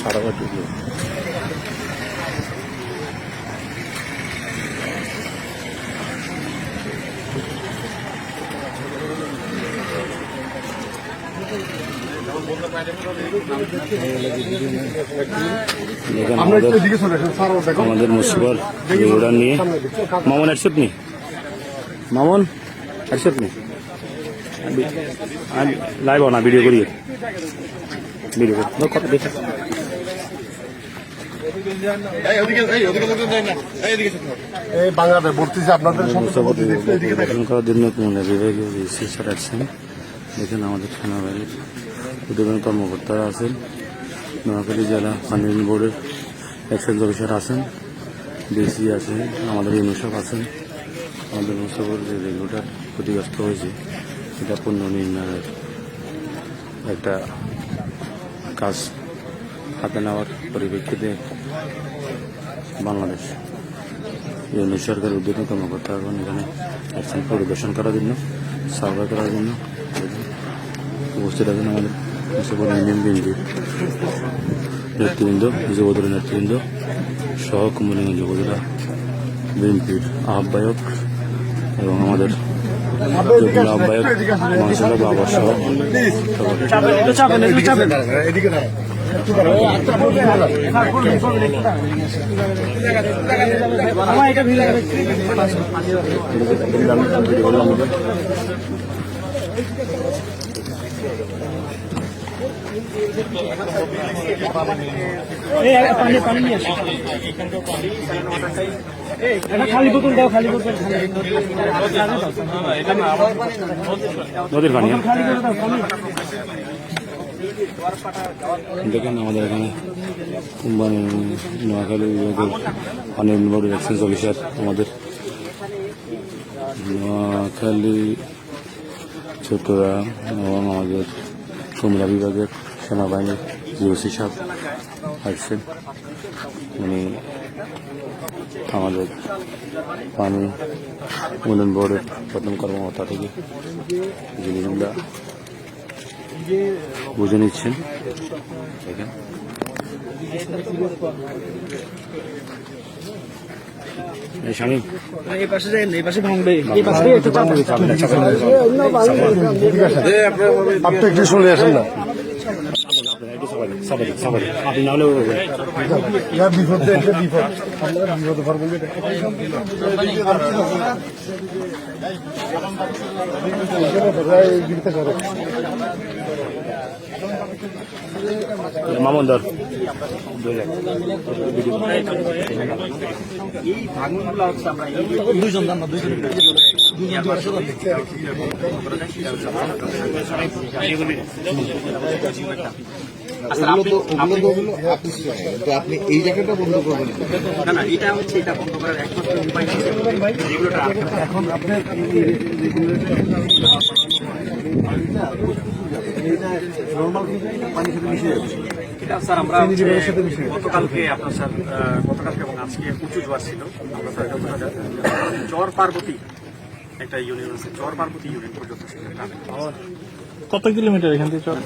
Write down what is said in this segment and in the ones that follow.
সারা ঘর ঢুকলো দেখেন আমরা আমাদের আমাদের মুসিবর ওড়ান নিয়ে। মামন একশত নি? মামন একশত নি? লাইভ না ভিডিও করি ভিডিও করি। নো, কথা দেখে এই বাংলাদেশ আপনাদের সম্পর্কে বলতে দেখতে এদিকে দেখেন গঠন করার জন্য আছেন উদ্যোগন কর্মকর্তারা আছেন। নোয়াখালী জেলা পানি বোর্ডের এক্সেল অফিসার আছেন, ডিসি আছে আমাদের ইউনিসেফ আছেন। আমাদের মুসাফর যে রেগুলেটার ক্ষতিগ্রস্ত হয়েছে, এটা পণ্য নির্ণয়ের একটা কাজ হাতে নেওয়ার পরিপ্রেক্ষিতে বাংলাদেশ ইউনিট সরকার উদ্যোগী কর্মকর্তা এখন অ্যাকশন পরিদর্শন করার জন্য, সার্ভে করার জন্য উপস্থিত আছেন আমাদের। নেতৃবৃন্দ যুবদল নেতৃবৃন্দ সহ কুমলিগঞ্জ উপজেলা বিএনপির আহ্বায়ক এবং আমাদের আহ্বায়ক মহাসভা বাবা সহ এদিকে পানি। দেখেন আমাদের এখানে নোয়াখালী বিভাগের পানি বোর্ডের এক্সচেঞ্জ অফিসার আমাদের। নোয়াখালী চট্টগ্রাম এবং আমাদের কুমিল্লা বিভাগের সেনাবাহিনীর জিওসি সাহেব আসছেন উনি আমাদের পানি উন্নয়ন বোর্ডের প্রথম কর্মকর্তা থেকে জিনিসগুলা বুঝে নিচ্ছেন। দেখেন। এই পাশে যাই এই পাশে ভাঙবে। এই পাশে একটু চাপ। আপনি একটু শুনে আসেন না। আপনি না ইয়া বিপদ বিপদ আপনারা বিপদে করো। মামন ধর দুইজন জানা দুইজন ওগুলো তো ওগুলো তো ওগুলো আপনি এই জায়গাটা বন্ধ করবেন না। না না এটা হচ্ছে এটা বন্ধ করার একমাত্র উপায় হচ্ছে রেগুলেটর আটকে এখন আপনার নর্মাল পানির সাথে মিশে যাচ্ছে এটা স্যার আমরা। গতকালকে আপনার স্যার গতকালকে এবং আজকে উঁচু জোয়ার ছিল আমরা স্যার চর পার্বতী একটা ইউনিয়ন আছে চর পার্বতী ইউনিয়ন পর্যন্ত। কত কিলোমিটার এখান থেকে চর?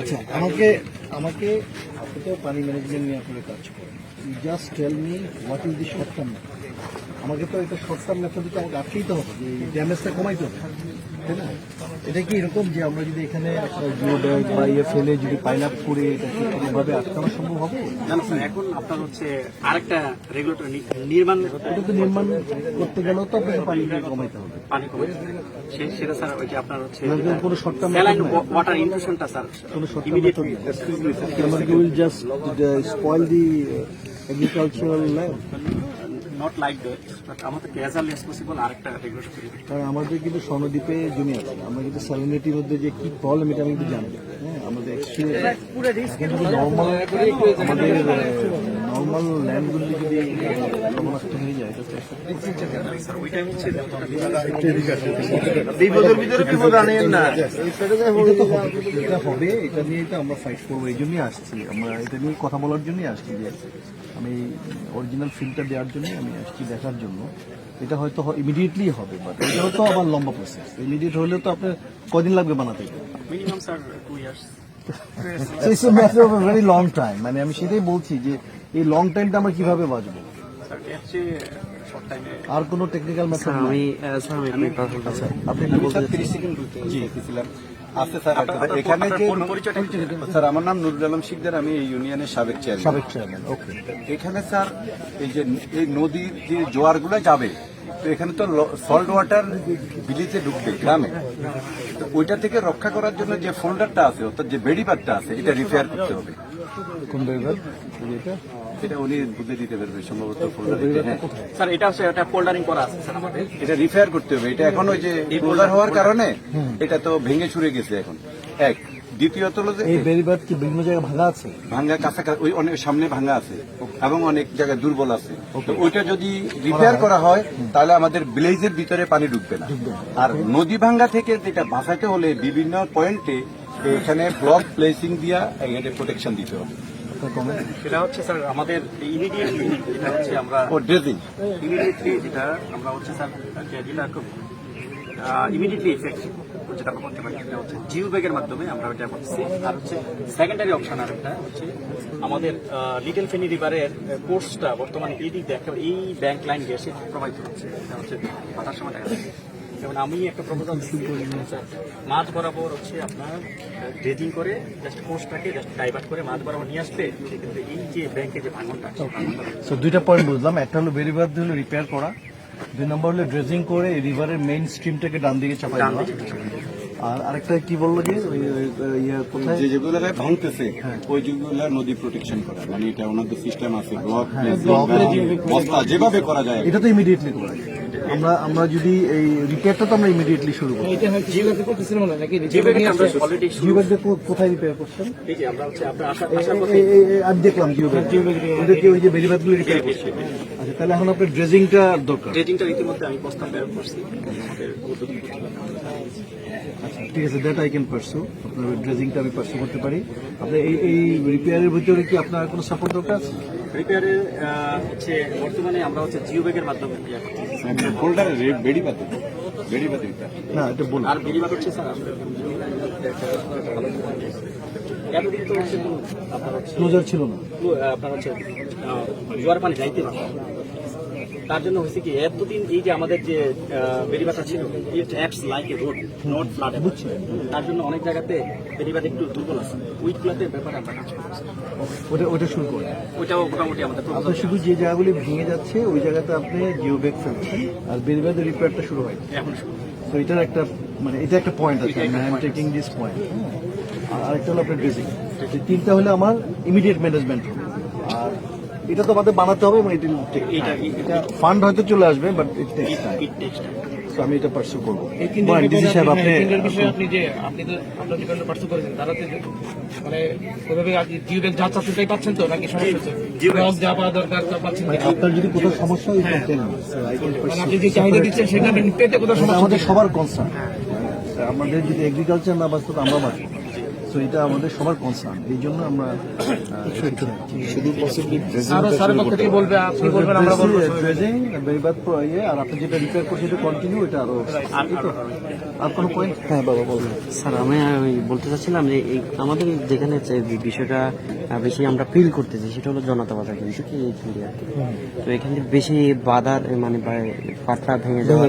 আচ্ছা আমাকে আমাকে আপনি তো পানি ম্যানেজমেন্ট নিয়ে আপনাদের কাজ করেন just tell me what is the short term আমাকে তো এটা শর্ট টার্ম মেথডে তো আমাকে আটকেই তো হবে যে ড্যামেজটা কমাইতে হবে তাই না? এটা কি এরকম যে আমরা যদি এখানে বা ইয়ে ফেলে যদি পাইল আপ করে এটাকে কোনোভাবে আটকানো সম্ভব হবে? না না স্যার এখন আপনার হচ্ছে আরেকটা রেগুলেটর নির্মাণ এটা তো নির্মাণ করতে গেলেও তো আপনাকে পানি কমাইতে হবে। পানি কমে সে- সেটা স্যার ওই যে আপনার হচ্ছে কোনো শর্ট টার্ম স্যালাইন ওয়াটার ইনফিউশনটা স্যার কোনো শর্ট টার্ম আমাকে will just spoil the agricultural land not like that but আমাদের অ্যাজ আর্লি অ্যাজ পসিবল আরেকটা রেগুলেশন তৈরি করতে কারণ আমাদের কিন্তু স্বর্ণদ্বীপে জমি আছে। আমরা কিন্তু স্যালিনিটির মধ্যে যে কি প্রবলেম এটা আমি কিন্তু জানি হ্যাঁ আমাদের নর্মাল আমাদের নর্মাল ল্যান্ডগুলি যদি বিপদের ভিতরে বিপদ আনেন না। এটা হবে এটা নিয়ে তো আমরা ফাইট করব এই জন্যই আসছি আমরা এটা নিয়ে কথা বলার জন্যই আসছি যে আমি অরিজিনাল ফিল্মটা দেওয়ার জন্যই আমি আসছি দেখার জন্য এটা হয়তো ইমিডিয়েটলি হবে বাট এটা হয়তো আবার লম্বা প্রসেস ইমিডিয়েট হলে তো আপনার কদিন লাগবে বানাতে minimum sir two years it's matter of very long time মানে আমি সেটাই বলছি যে এই লং টাইমটা আমরা কীভাবে বাঁচবো? স্যার আর কোনো টেকনিক্যাল মেথড আমি স্যার আমি বলতে। আপনি কি বলতে জি। আছে স্যার এখানে যে স্যার আমার নাম নুরুল আলম শিকদার আমি এই ইউনিয়নের সাবেক চেয়ারম্যান সাবেক চেয়ারম্যান ওকে এখানে স্যার এই যে এই নদীর যে জোয়ারগুলো যাবে তো এখানে তো সল্ট ওয়াটার বিলিতে ঢুকবে গ্রামে। তো ওইটা থেকে রক্ষা করার জন্য যে ফোল্ডারটা আছে অর্থাৎ যে বেড়িবারটা আছে এটা রিপেয়ার করতে হবে। কোন এটা এটা উনি বুঝে দিতে পারবে সম্ভবত ফোল্ডার হ্যাঁ। স্যার এটা হচ্ছে একটা ফোল্ডারিং করা আছে। স্যার আমাদের এটা রিপেয়ার করতে হবে। এটা এখন ওই যে ফোল্ডার হওয়ার কারণে এটা তো ভেঙে ছুড়ে গেছে এখন। এক দ্বিতীয়ত হলো যে এই বেরিবাদ কি বিভিন্ন জায়গায় ভাঙা আছে? কাছাকাছি ওই অনেক সামনে ভাঙ্গা আছে এবং অনেক জায়গায় দুর্বল আছে। তো ওইটা যদি রিপেয়ার করা হয় তাহলে আমাদের ভিলেজের ভিতরে পানি ঢুকবে না। আর নদী ভাঙ্গা থেকে যেটা বাঁচাতে হলে বিভিন্ন পয়েন্টে এখানে ব্লক প্লেসিং দিয়া এখানে প্রোটেকশন দিতে হবে। সেটা হচ্ছে স্যার আমাদের ইমিডিয়েটলি যেটা হচ্ছে আমরা ও ড্রেজিং ইমিডিয়েটলি যেটা আমরা হচ্ছে স্যার যেটা খুব ইমিডিয়েটলি এফেক্ট যেটা আমরা করতে পারি সেটা হচ্ছে জিও ব্যাগের মাধ্যমে আমরা এটা করতেছি আর হচ্ছে সেকেন্ডারি অপশন আর একটা হচ্ছে আমাদের লিটল ফেনি রিভারের কোর্সটা বর্তমানে এই দিক দিয়ে এই ব্যাংক লাইন গেছে প্রবাহিত হচ্ছে। এটা হচ্ছে বাতার সময় দেখা যেমন আমি একটা প্রপোজাল মাছ বরাবর হচ্ছে আপনার ড্রেজিং করে জাস্ট কোর্সটাকে জাস্ট ডাইভার্ট করে মাছ বরাবর নিয়ে আসলে সেক্ষেত্রে এই যে ব্যাংকে যে ভাঙনটা সেই ভাঙনটা সো দুইটা পয়েন্ট বুঝলাম। একটা হলো বেরিবাদ হলো রিপেয়ার করা। দুই নম্বর হলো ড্রেজিং করে রিভারের মেইন স্ট্রিমটাকে ডান দিকে চাপাই দেওয়া। আর আরেকটা কি বলল যে ওই ওই- ওই ইয়ে যে যেগুলো ভাঙতেছে ওই যেগুলো নদী প্রোটেকশন করা। মানে এটা ওনাদের সিস্টেম আছে ব্লক বস্তা যেভাবে করা যায়। এটা তো ইমিডিয়েটলি করা যায়। আমরা আমরা যদি এই রিপেয়ারটা তো আমরা ইমিডিয়েটলি শুরু করি আমরা অলরেডি কোথায় রিপেয়ার করছেন? এই যে আমরা হচ্ছে আপনার আশা এই- আশার এই- পথে এই- এই- আমি দেখলাম ওদেরকে ওই যে বেরিবাদগুলো রিপেয়ার করছে। আচ্ছা তাহলে এখন আপনার ড্রেজিংটা দরকার। ড্রেজিংটা ইতিমধ্যে আমি প্রস্তাব করছি। ঠিক আছে দ্যাট আই ক্যান পারসু আপনার ড্রেজিংটা আমি পারসু করতে পারি। আপনার এই এই রিপেয়ারের ভিতরে কি আপনার কোনো সাপোর্ট দরকার আছে? রিপেয়ারে হচ্ছে বর্তমানে আমরা হচ্ছে জিও ব্যাগের মাধ্যমে ফোল্ডারে বেড়ি পাতে। বেড়ি পাতে না এটা বলুন। আর বেরিবাদ হচ্ছে স্যার এতদিন তো হচ্ছে আপনার ছিল না। আপনার হচ্ছে জোয়ার পানি যাইতে তার জন্য হয়েছে কি এতদিন এই যে আমাদের যে বেরিবাটা ছিল acts like a road not flood তার জন্য অনেক জায়গাতে বেরিবাদ একটু দুর্বল আছে। উইকগুলোতে ব্যাপারে আমরা কাজ করছি। ওটা ওটা শুরু করুন। ওইটাও মোটামুটি আমাদের আপনি শুধু যে জায়গাগুলি ভেঙে যাচ্ছে ওই জায়গাতে আপনি জিও ব্যাগ ফেলছেন। আর বেরিবাদের রিপেয়ারটা শুরু হয় এখন শুরু। তো এটার একটা মানে এটা একটা পয়েন্ট আছে I am taking this point আর আরেকটা হলো আপনার ড্রেসিং তিনটা হলে আমার ইমিডিয়েট ম্যানেজমেন্ট হবে এটা তো আমাদের বানাতে হবে এবং এটা এটা এটা ফান্ড হয়তো চলে আসবে বাট ইট টেক্স টাইম আমি এটা পারসু করব। ডিসি সাহেব আপনি আপনি যে আপনি তো আপনার ডিপেন্ড পার্সু করেছেন তারা মানে ওইভাবে জিও ব্যাংক যা চাচ্ছেন তাই পাচ্ছেন তো নাকি সমস্যা হচ্ছে? ব্লক যা পাওয়া দরকার তা পাচ্ছেন আপনার যদি কোথাও সমস্যা হয় মানে pursue আপনি যে চাহিদা দিচ্ছেন সেটা পেতে কোথাও সমস্যা আমাদের সবার কনসার্ন আমাদের যদি এগ্রিকালচার না বাঁচতো আমরা বাঁচবো। তো এটা আমাদের সবার কনসার্ন এই জন্য আমরা শুধু আরও বলবে আপনি বলবেন আমরা বলব ড্রেজিং বেরিবাদ আর আপনি যেটা রিপেয়ার করছেন সেটা কন্টিনিউ এটা আরও আর কোনো পয়েন্ট হ্যাঁ বাবা বলবেন স্যার আমি আমি বলতে চাচ্ছিলাম যে এই আমাদের যেখানে যে বিষয়টা বেশি আমরা ফিল করতেছি সেটা হলো জনতা বাজার কিন্তু কি এইখানে আর কি। তো এখান থেকে বেশি বাধার মানে পাটটা ভেঙে যাওয়া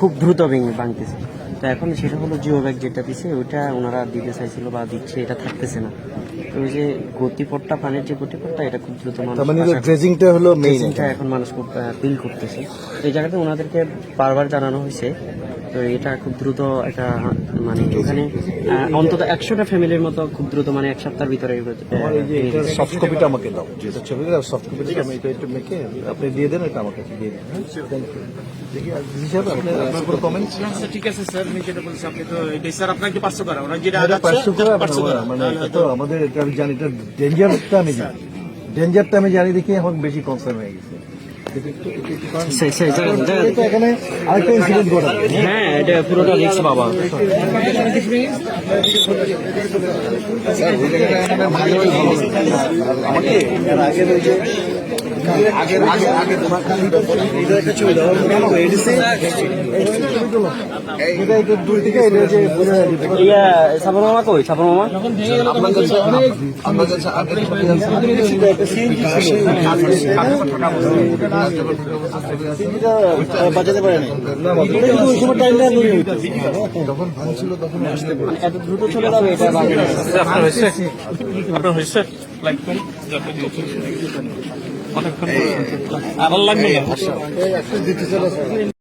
খুব দ্রুত ভেঙে ভাঙতেছে। তো এখন সেটা হলো জিও ব্যাগ যেটা দিছে ওইটা ওনারা দিতে চাইছিল বা দিচ্ছে এটা থাকতেছে না। তো ওই যে গতিপথটা পানির যে গতিপথটা এটা খুব দ্রুত মানুষ মানে ড্রেজিংটা হলো মেইন এখন মানুষ খুব ফিল করতেছে। এই জায়গাতে ওনাদেরকে বারবার জানানো হয়েছে তো এটা খুব দ্রুত একটা মানে এখানে অন্তত একশোটা ফ্যামিলির মতো খুব দ্রুত মানে এক সপ্তাহের ভিতরে। সফট কপিটা আমাকে দাও যেটা ছবিটা সফট কপিটা আমি এটা একটু মেখে আপনি দিয়ে দেন এটা আমার কাছে দিয়ে দেন আমাদের আমি জানি এটা ডেঞ্জারটা আমি জানি। ডেঞ্জারটা আমি জানি দেখি এখন বেশি কনসার্ন হয়ে গেছে। হ্যাঁ এটা পুরোটা রিক্স বাবা। আমাকে? আগের সাবর মামা কই? সাবর মামা? বাজাতে পারেনি এত দ্রুত চলে যাবে এটা আপনার হয়েছে। আপনার হয়েছে। লাইক করুন অনেকক্ষণ